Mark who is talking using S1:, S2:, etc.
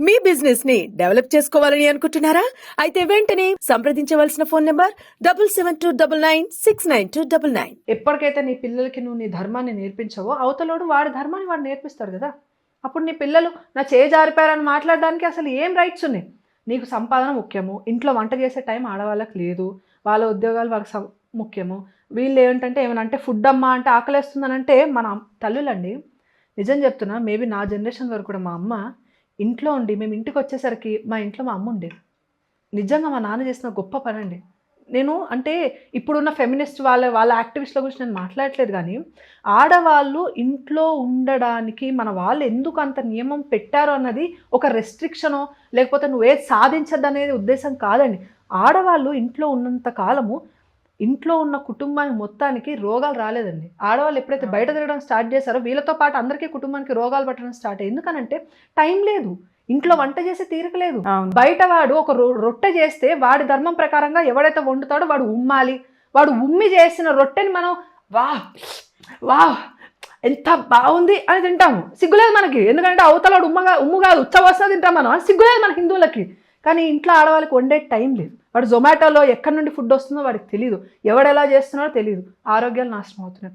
S1: మీ బిజినెస్ని డెవలప్ చేసుకోవాలని అనుకుంటున్నారా? అయితే వెంటనే సంప్రదించవలసిన phone number double seven two double nine six nine two double nine.
S2: ఎప్పటికైతే నీ పిల్లలకి నువ్వు నీ ధర్మాన్ని నేర్పించవో అవతలోడు వాడి ధర్మాన్ని వాడు నేర్పిస్తాడు కదా. అప్పుడు నీ పిల్లలు నా చేయి జారిపోయారని మాట్లాడడానికి అసలు ఏం రైట్స్ ఉన్నాయి? నీకు సంపాదన ముఖ్యము. ఇంట్లో వంట చేసే టైం ఆడవాళ్ళకి లేదు. వాళ్ళ ఉద్యోగాలు వాళ్ళకి ముఖ్యము. వీళ్ళు ఏంటంటే ఏమైనా అంటే ఫుడ్ అమ్మ అంటే ఆకలేస్తుందని అంటే మన తల్లులండి. నిజం చెప్తున్నా మేబీ నా జనరేషన్ వరకు కూడా మా అమ్మ ఇంట్లో ఉండి మేము ఇంటికి వచ్చేసరికి మా ఇంట్లో మా అమ్మ ఉండేది. నిజంగా మా నాన్న చేసిన గొప్ప పని అండి. నేను అంటే ఇప్పుడున్న ఫెమినిస్ట్ వాళ్ళ వాళ్ళ యాక్టివిస్ట్ల గురించి నేను మాట్లాడట్లేదు కానీ ఆడవాళ్ళు ఇంట్లో ఉండడానికి మన వాళ్ళు ఎందుకు అంత నియమం పెట్టారో అన్నది ఒక రెస్ట్రిక్షనో లేకపోతే నువ్వు ఏది సాధించద్దు అనేది ఉద్దేశం కాదండి. ఆడవాళ్ళు ఇంట్లో ఉన్నంత కాలము ఇంట్లో ఉన్న కుటుంబానికి మొత్తానికి రోగాలు రాలేదండి. ఆడవాళ్ళు ఎప్పుడైతే బయట తిరగడం స్టార్ట్ చేశారో వీళ్ళతో పాటు అందరికీ కుటుంబానికి రోగాలు పట్టడం స్టార్ట్ అయ్యి ఎందుకనంటే టైం లేదు. ఇంట్లో వంట చేసే తీరిక లేదు.
S3: అవును.
S2: బయట వాడు ఒక రొ- రొట్టె చేస్తే వాడి ధర్మం ప్రకారంగా ఎవడైతే వండుతాడో వాడు ఉమ్మాలి. వాడు ఉమ్మి చేసిన రొట్టెని మనం వా వా ఎంత బాగుంది అని తింటాము. సిగ్గులేదు మనకి. ఎందుకంటే అవతల వాడు ఉమ్మగా ఉమ్ము కాదు ఉచ్చవస్తా తింటాం మనం. సిగ్గులేదు మన హిందువులకి. కానీ ఇంట్లో ఆడవాళ్ళకి వండే టైం లేదు. వాడు జొమాటోలో ఎక్కడి నుండి ఫుడ్ వస్తుందో వాడికి తెలియదు ఎవడు ఎలా చేస్తున్నాడో తెలియదు ఆరోగ్యాలు నాశనం అవుతున్నాయి.